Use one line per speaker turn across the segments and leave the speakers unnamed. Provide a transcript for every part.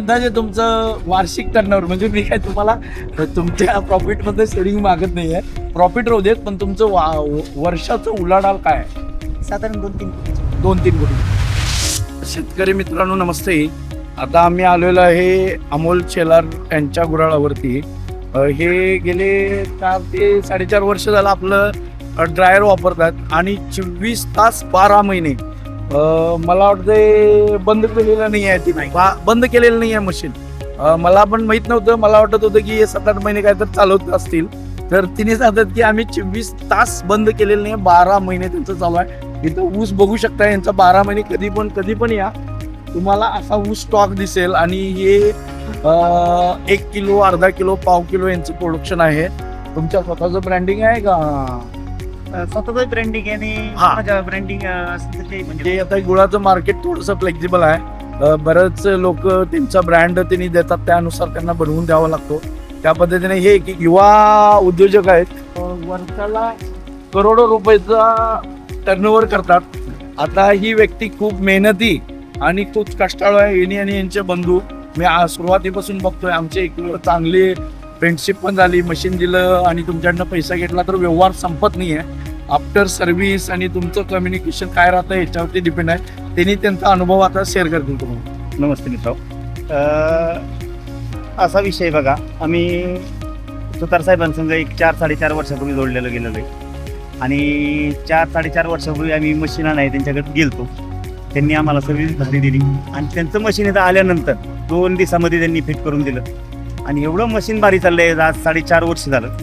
अंदाजे तुमचं वार्षिक टर्नओव्हर म्हणजे मी काय तुम्हाला तुमच्या प्रॉफिटमध्ये शेअरिंग मागत नाहीये. प्रॉफिट राहू देत पण तुमचं वा- वर्षाचं उलाढाल काय आहे?
साधारण दोन तीन कोटीचे.
दोन तीन कोटी. शेतकरी मित्रांनो नमस्ते. आता आम्ही आलेलो आहे अमोल शेलार यांच्या गुराळावरती. अ, हे गेले चार ते साडेचार वर्ष झालं आपलं ड्रायर वापरतात आणि चोवीस तास बारा महिने मला वाटतं बंद केलेलं नाही आहे ती बा- बंद केलेलं नाही आहे मशीन मला पण माहीत नव्हतं. मला वाटत होतं की हे सात आठ महिने काय तर चालवत असतील. तर तिने सांगतात की आम्ही चोवीस तास बंद केलेलं नाही बारा महिने त्यांचं चालू आहे. इथं ऊस बघू शकता यांचा बारा महिने कधी पण कधी पण या. तुम्हाला असा ऊस स्टॉक दिसेल आणि हे एक किलो अर्धा किलो पाव किलो यांचं प्रोडक्शन आहे. तुमच्या स्वतःचं ब्रँडिंग आहे का?
स्वतःच ब्रँडिंग आणि
हा.
माझ्या ब्रँडिंग म्हणजे.
म्हणजे आता गुळाचं मार्केट थोडंसं फ्लेक्झिबल आहे. अं, बरेच लोक त्यांचा ब्रँड त्यांनी देतात त्यानुसार त्यांना बनवून द्यावा लागतो. त्या पद्धतीने हे एक युवा उद्योजक आहेत. अं, वर्षाला करोडो रुपयाचा टर्नओव्हर करतात. आता ही व्यक्ती खूप मेहनती आणि खूप कष्टाळू आहे. यांनी आणि यांचे बंधू. मी सुरुवातीपासून बघतोय. आमचे एक चांगली फ्रेंडशिप पण झाली. मशीन दिलं आणि तुमच्याकडनं पैसा घेतला तर व्यवहार संपत नाही आहे आफ्टर सर्व्हिस आणि तुमचं कम्युनिकेशन काय राहतं याच्यावरती डिपेंड आहे. त्यांनी त्यांचा अनुभव आता शेअर करतील तुम्हाला.
नमस्ते मित्र असा विषय बघा. आम्ही सुतार साहेबांसंग एक चार साडेचार वर्षापूर्वी जोडलेलं गेलेलो आहे. आणि चार साडेचार वर्षापूर्वी आम्ही मशीन आहे त्यांच्याकडे गेलतो. त्यांनी आम्हाला सर्व्हिस भारी दिली. आणि त्यांचं मशीन इथं आल्यानंतर दोन दिवसामध्ये त्यांनी फिट करून दिलं. आणि एवढं मशीन भारी चाललं आहे आज साडेचार वर्ष झालं.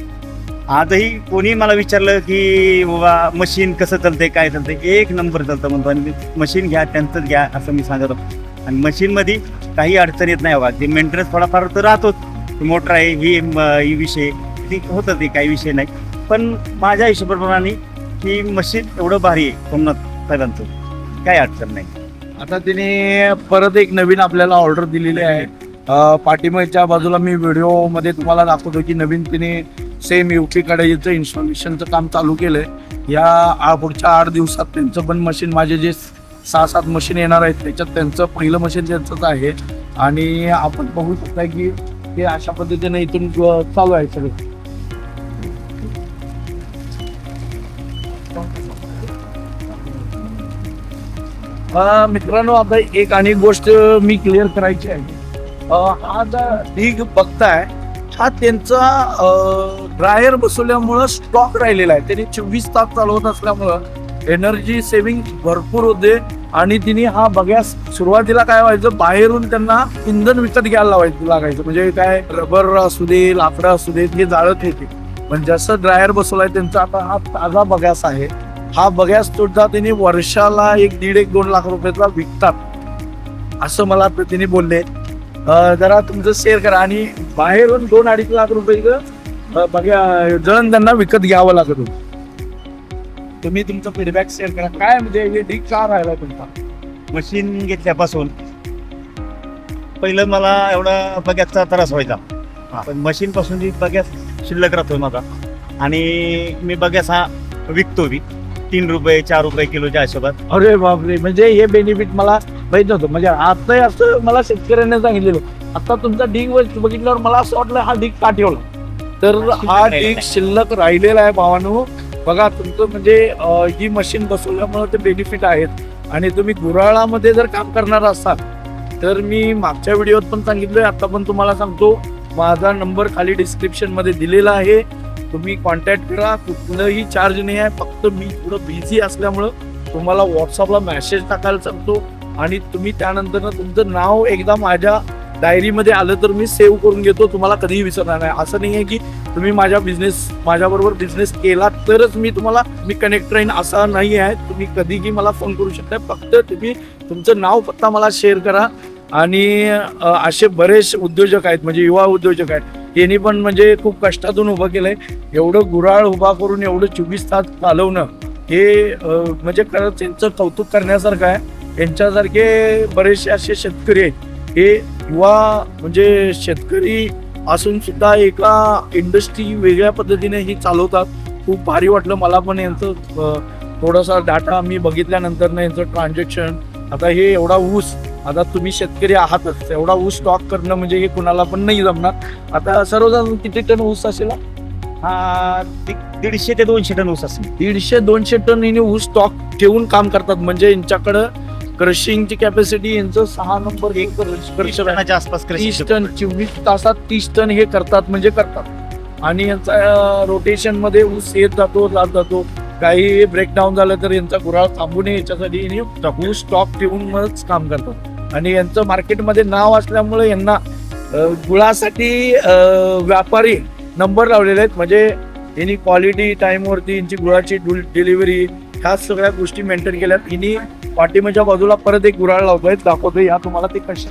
आजही कोणी मला विचारलं की बाबा मशीन कसं चालतंय काय चालतंय? एक नंबर चालतं म्हणतो आणि मशीन घ्या त्यांचंच घ्या असं मी सांगत होतो. आणि मशीनमध्ये काही अडचण येत नाही बघा. ते मेंटेनन्स थोडाफार तर राहतोच. मोटर आहे ही विषय. ती होतं ते काही विषय नाही. पण माझ्या हिशोबाप्रमाणे की मशीन एवढं भारी आहे सोमनाथ साहेबांचं. काही अडचण नाही.
आता तिने परत एक नवीन आपल्याला ऑर्डर दिलेली आहे. पाठिंबाच्या बाजूला मी व्हिडिओमध्ये तुम्हाला दाखवतो की नवीन तिने सेम युपी कढईचं इन्स्टॉलेशनचं काम चालू केलं आहे या आ- पुढच्या आठ दिवसात त्यांचं पण मशीन माझे जे सहा सात मशीन येणार आहेत त्याच्यात त्यांचं पहिलं मशीन त्यांचंच आहे. आणि आपण बघू शकता की हे अशा पद्धतीने इथून चालू आहे सगळं. मित्रांनो आता एक आणि गोष्ट मी क्लिअर करायची आहे. हा जो ढीग बघताय हा त्यांचा ड्रायर बसवल्यामुळं स्टॉक राहिलेला आहे. त्यांनी चोवीस तास चालवत असल्यामुळं एनर्जी सेव्हिंग भरपूर होते. आणि तिने हा बघ्यास सुरुवातीला काय व्हायचं बाहेरून त्यांना इंधन विकत घ्यायला लावायचं लागायचं. म्हणजे काय रबर असू दे लाकडं असू दे हे जाळत येते पण जसं ड्रायर बसवलाय त्यांचा आता हा ताजा बघ्यास आहे. हा बघ्यास सुद्धा त्यांनी वर्षाला एक दीड एक दोन लाख रुपयाचा विकतात. असं मला तिने बोलले. जरा तुमचं शेअर करा. आणि बाहेरून दोन अडीच लाख रुपये बघा जळण त्यांना विकत घ्यावं लागत. होतं तुम्ही तुमचं फीडबॅक शेअर करा. काय म्हणजे हे ढीक का राहिला तुमचा?
मशीन घेतल्यापासून पहिलं मला एवढा बग्याचा त्रास व्हायचा. पण मशीन पासून जी बग्यास शिल्लक राहतोय माझा. आणि मी बग्यास हा विकतो बी. तीन रुपये चार रुपये किलोच्या हिशोबात.
अरे बापरे म्हणजे हे बेनिफिट मला माहीत नव्हतं. म्हणजे आता असं मला शेतकऱ्यांनी सांगितलेलं. आता तुमचा ढीग वर बघितल्यावर मला असं वाटलं हा ढीग का ठेवला? तर हा
आहे.
शिल्लक राहिलेला आहे भावानो. बघा तुमचं म्हणजे ही मशीन बसवल्यामुळे ते बेनिफिट आहेत. आणि तुम्ही गुराळामध्ये जर काम करणार असाल तर मी मागच्या व्हिडिओत पण सांगितलंय आता पण तुम्हाला सांगतो. माझा नंबर खाली डिस्क्रिप्शनमध्ये दिलेला आहे. तुम्ही कॉन्टॅक्ट करा कुठलंही चार्ज नाही आहे. फक्त मी थोडं बिझी असल्यामुळं तुम्हाला व्हॉट्सअपला मेसेज टाकायला सांगतो. आणि तुम्ही त्यानंतर तुमचं नाव एकदा माझ्या डायरीमध्ये आलं तर मी सेव्ह करून घेतो तुम्हाला कधीही विसरणार नाही. असं नाही आहे की तुम्ही माझ्या बिझनेस माझ्याबरोबर बिझनेस केला तरच मी तुम्हाला मी कनेक्ट राहीन असं नाही आहे. तुम्ही कधीही मला फोन करू शकता. फक्त तुम्ही तुमचं नाव पत्ता मला शेअर करा. आणि असे बरेच उद्योजक आहेत म्हणजे युवा उद्योजक आहेत. यांनी पण म्हणजे खूप कष्टातून उभं केलंय. एवढं गुराळ उभा करून एवढं चोवीस तास चालवणं हे म्हणजे खरंच त्यांचं कौतुक करण्यासारखं आहे. यांच्यासारखे बरेचसे असे शेतकरी आहेत. हे युवा म्हणजे शेतकरी असून सुद्धा एका इंडस्ट्री वेगळ्या पद्धतीने ही चालवतात. खूप भारी वाटलं मला पण यांचं थोडासा डाटा मी बघितल्यानंतर ना यांचं ट्रान्झॅक्शन आता हे एवढा ऊस आता तुम्ही शेतकरी आहातच एवढा ऊस स्टॉक करणं म्हणजे हे कुणाला पण नाही जमणार. आता सर्वजण किती टन ऊस असेल?
दीडशे ते दोनशे टन ऊस असेल.
दीडशे दोनशे टन हिने ऊस स्टॉक ठेवून काम करतात. म्हणजे यांच्याकडं क्रशिंगची कॅपॅसिटी यांचं सहा नंबर एक
टनाच्या आसपास
तीस टन चोवीस तासात तीस टन हे करतात म्हणजे करतात. आणि यांचा रोटेशनमध्ये ऊस येत जातो जात जातो. काही ब्रेकडाऊन झालं तर यांचा गुराळ थांबू नये याच्यासाठी ऊस स्टॉक ठेवून मगच काम करतात. आणि यांचं मार्केटमध्ये नाव असल्यामुळे यांना गुळासाठी व्यापारी नंबर लावलेले आहेत. म्हणजे यांनी क्वालिटी टाइमवरती यांची गुळाची डिलिव्हरी ह्या सगळ्या गोष्टी मेंटेन केल्यात. यांनी पाठीमाच्या बाजूला परत एक गुराळ लावतोय दाखवतोय या तुम्हाला ते कशा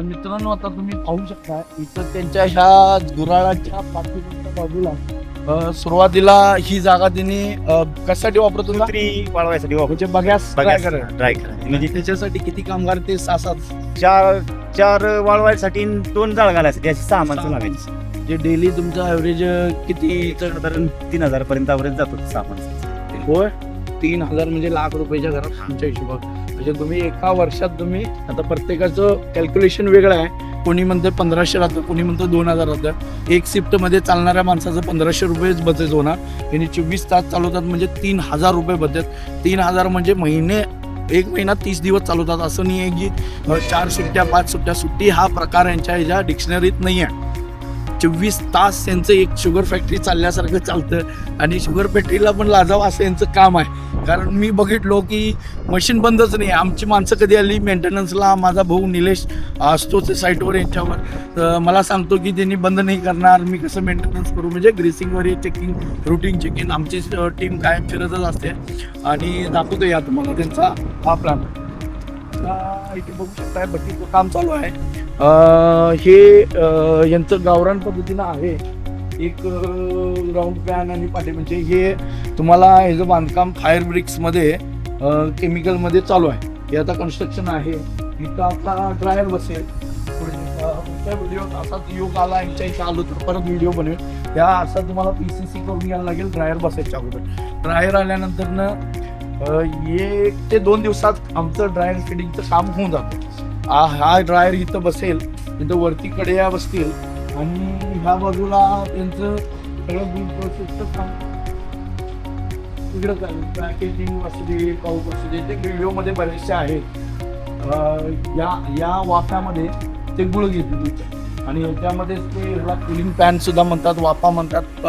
मित्रांनो आता तुम्ही पाहू शकता इथं त्यांच्या ह्या गुराळाच्या पाठीमागच्या बाजूला सुरुवातीला ही जागा त्यांनी कशासाठी वापरत
वापर
म्हणजे बघ्यास.
ड्राय करायचं म्हणजे
त्याच्यासाठी किती कामगार ते सहा सात
चार चार वाळवायसाठी दोन जाळ घालायसाठी अशी सहा माणसं लागायची
जे डेली तुमचं ॲव्हरेज किती?
साधारण तीन हजार पर्यंत average जातो सहा माणसं.
होय? तीन हजार म्हणजे लाख रुपयाच्या घरात तुमच्या हिशोबात. म्हणजे तुम्ही एका वर्षात तुम्ही आता प्रत्येकाचं कॅल्क्युलेशन वेगळं आहे. कोणी म्हणतं पंधराशे राहतं कोणी म्हणतं दोन हजार राहतं. एक शिफ्टमध्ये चालणाऱ्या माणसाचं पंधराशे रुपयेच बचत होणार. त्यांनी चोवीस तास चालवतात म्हणजे तीन हजार रुपये बचत. तीन हजार म्हणजे महिने एक महिना तीस दिवस चालवतात. असं नाही आहे की चार सुट्ट्या पाच सुट्ट्या. सुट्टी हा प्रकार यांच्या ह्याच्या डिक्शनरीत नाही आहे चोवीस तास यांचं एक शुगर फॅक्टरी चालल्यासारखं चालतं. आणि शुगर फॅक्टरीला पण लाजावं असं यांचं काम आहे. कारण मी बघितलो की मशीन बंदच नाही. आमची माणसं कधी आली? मेंटेनन्सला माझा भाऊ निलेश असतोच साईटवर यांच्यावर. तर मला सांगतो की त्यांनी बंद नाही करणार. मी कसं मेंटेनन्स करू? म्हणजे ग्रेसिंगवर चेकिंग रुटीन चेकिंग आमची टीम कायम फिरतच असते. आणि दाखवतो या तुम्हाला त्यांचा हा प्लॅन इथे बघू शकताय बट्टीचं काम चालू आहे. हे यांचं गावरान पद्धतीनं आहे. एक ग्राउंड पॅन आणि पाटे म्हणजे हे तुम्हाला हे जो बांधकाम फायर ब्रिक्समध्ये केमिकलमध्ये चालू आहे. हे आता कन्स्ट्रक्शन आहे. इथं आता ड्रायर बसेल. पुढच्या व्हिडिओ असाच योग आला यांच्या इथे आलो तर परत व्हिडिओ बनवेल. या असा तुम्हाला पी सी सी करून घ्यायला लागेल ड्रायर बसायच्या अगोदर. ड्रायर आल्यानंतरनं एक ते दोन दिवसात आमचं ड्रायर फिटिंगचं काम होऊन जातं. हा हा ड्रायर इथं बसेल इथं वरती कडेया बसतील आणि ह्या बाजूला त्यांचं सगळं बिल प्रोसेसचं काम. तिकडं चालेल पॅकेजिंग असू दे पाऊस असू दे ते व्हिडिओमध्ये बरेचसे आहेत. या या वाफ्यामध्ये ते गुळ घेतली आणि याच्यामध्येच ते ह्याला कुलिंग पॅन सुद्धा म्हणतात वाफा म्हणतात.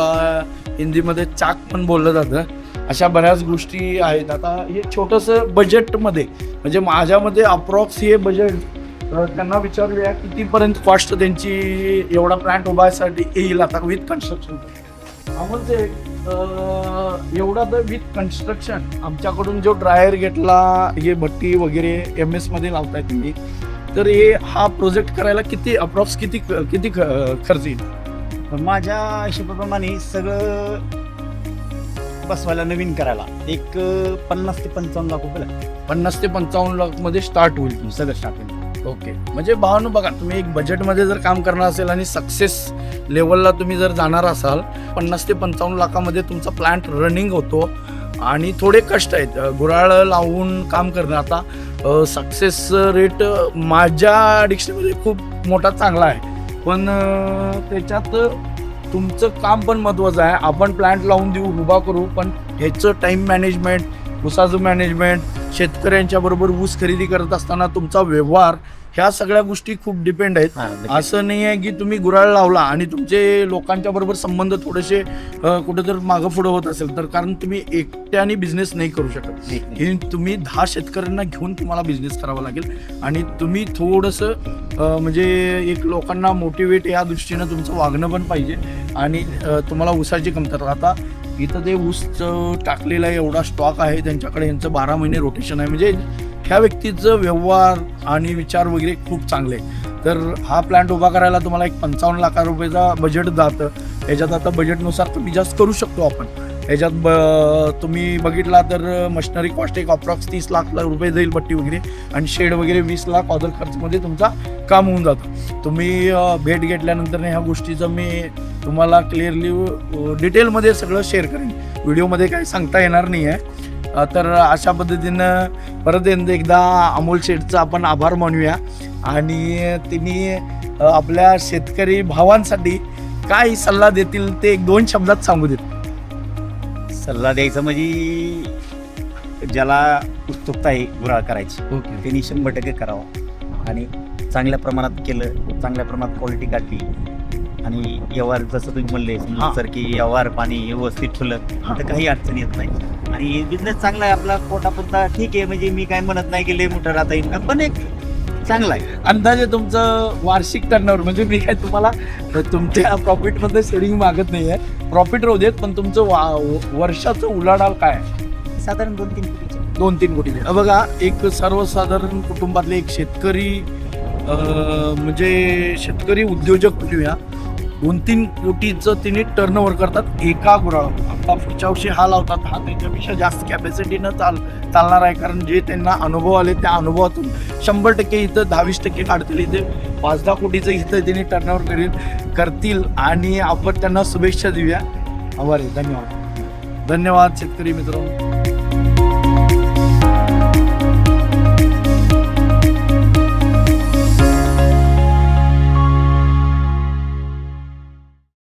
हिंदीमध्ये चाक पण बोललं जातं. अशा बऱ्याच गोष्टी आहेत. आता हे छोटंसं बजेटमध्ये म्हणजे माझ्यामध्ये अप्रॉक्स हे बजेट त्यांना विचारूया कितीपर्यंत कॉस्ट त्यांची एवढा प्लॅन्ट उभारण्यासाठी येईल आता विथ कन्स्ट्रक्शन म्हणजे एवढा तर विथ कन्स्ट्रक्शन आमच्याकडून जो ड्रायर घेतला हे भट्टी वगैरे एम एसमध्ये लावताय तुम्ही तर हे हा प्रोजेक्ट करायला किती अप्रॉक्स किती किती ख- खर्च येईल?
माझ्या हिशोबाप्रमाणे सगळं बसवायला नवीन करायला. एक पन्नास ते पंचावन्न लाख रुपये लागतील.
पन्नास ते पंचावन्न लाखमध्ये स्टार्ट होईल तुमचं.
सगळं स्टार्टिंग
ओके म्हणजे भावानं बघा तुम्ही एक बजेटमध्ये जर काम करणार असेल आणि सक्सेस लेवलला तुम्ही जर जाणार असाल पन्नास ते पंचावन्न लाखामध्ये तुमचा प्लांट रनिंग होतो आणि थोडे कष्ट आहेत. गुराळ लावून काम करणं. आता सक्सेस रेट माझ्या डिक्शनरीमध्ये खूप मोठा चांगला आहे. पण त्याच्यात तुमचं काम पण महत्त्वाचं आहे. आपण प्लांट लावून देऊ उभा करू पण ह्याचं टाईम मॅनेजमेंट ऊसाचं मॅनेजमेंट शेतकऱ्यांच्या बरोबर ऊस खरेदी करत असताना तुमचा व्यवहार ह्या सगळ्या गोष्टी खूप डिपेंड आहेत. असं नाही आहे की तुम्ही गुराळ लावला आणि तुमचे लोकांच्या बरोबर संबंध थोडेसे कुठेतरी मागं पुढं होत असेल तर कारण तुम्ही एकट्याने बिझनेस नाही करू शकत. हे तुम्ही दहा शेतकऱ्यांना घेऊन तुम्हाला बिझनेस करावा लागेल आणि तुम्ही थोडंसं म्हणजे एक लोकांना मोटिवेट या दृष्टीनं तुमचं वागणं पण पाहिजे आणि तुम्हाला ऊसाची कमतरता आता इथं ते ऊस टाकलेला आहे एवढा स्टॉक आहे त्यांच्याकडे यांचं बारा महिने रोटेशन आहे. म्हणजे ह्या व्यक्तीचं व्यवहार आणि विचार वगैरे खूप चांगले आहे. तर हा प्लॅन्ट उभा करायला तुम्हाला एक पंचावन्न लाखा रुपयेचा बजेट जातं. याच्यात आता बजेटनुसार तुम्ही जास्त करू शकतो आपण. याच्यात ब तुम्ही बघितला तर मशिनरी कॉस्ट एक अप्रॉक्स तीस लाख रुपये जाईल पट्टी वगैरे. आणि शेड वगैरे वीस लाख ऑदर खर्चमध्ये तुमचा काम होऊन जातं. तुम्ही भेट घेतल्यानंतर ह्या गोष्टीचं मी तुम्हाला क्लिअरली डिटेलमध्ये सगळं शेअर करेन. व्हिडिओमध्ये काही सांगता येणार नाही आहे तर अशा पद्धतीनं परत एकदा- एकदा अमोल शेठचा आपण आभार मानूया. आणि त्यांनी अ, आपल्या शेतकरी भावांसाठी काय सल्ला देतील ते एक दोन शब्दात सांगू देत.
सल्ला द्यायचा म्हणजे ज्याला उत्सुकता आहे गुराळ करायची
ओके.
त्यांनी शंभर टक्के करावं. आणि चांगल्या प्रमाणात केलं चांगल्या प्रमाणात क्वालिटी काढली आणि व्यवहार जसं तुम्ही म्हणले. सर की व्यवहार पाणी व्यवस्थित ठेवलं तर काही अडचण येत नाही. आणि बिझनेस चांगला आहे आपला पोटापुरता ठीक आहे म्हणजे मी काय म्हणत नाही की लय मोठं राहता येईल पण एक चांगला आहे.
अंदाजे तुमचं वार्षिक टर्नओव्हर म्हणजे मी काय तुम्हाला तुमच्या प्रॉफिटमध्ये सेडिंग मागत नाही आहे. प्रॉफिट राहू देत पण तुमचं वा- वर्षाचं उलाढाल काय आहे?
साधारण दोन तीन कोटीचे
दोन तीन कोटी बघा एक सर्वसाधारण कुटुंबातले एक शेतकरी म्हणजे शेतकरी उद्योजक म्हणूया दोन तीन कोटीचं तिने टर्नओव्हर करतात. एका गुरा आता पुढच्या वर्षी हा लावतात. हा त्याच्यापेक्षा जास्त कॅपॅसिटीनं चाल चालणार आहे. कारण जे त्यांना अनुभव आले त्या अनुभवातून शंभर टक्के इथं दहावीस टक्के काढतील. इथे पाच दहा कोटीचं इथं त्यांनी टर्नओव्हर करील करतील. आणि आपण त्यांना शुभेच्छा देऊया. आभारी. धन्यवाद. धन्यवाद शेतकरी मित्रांनो.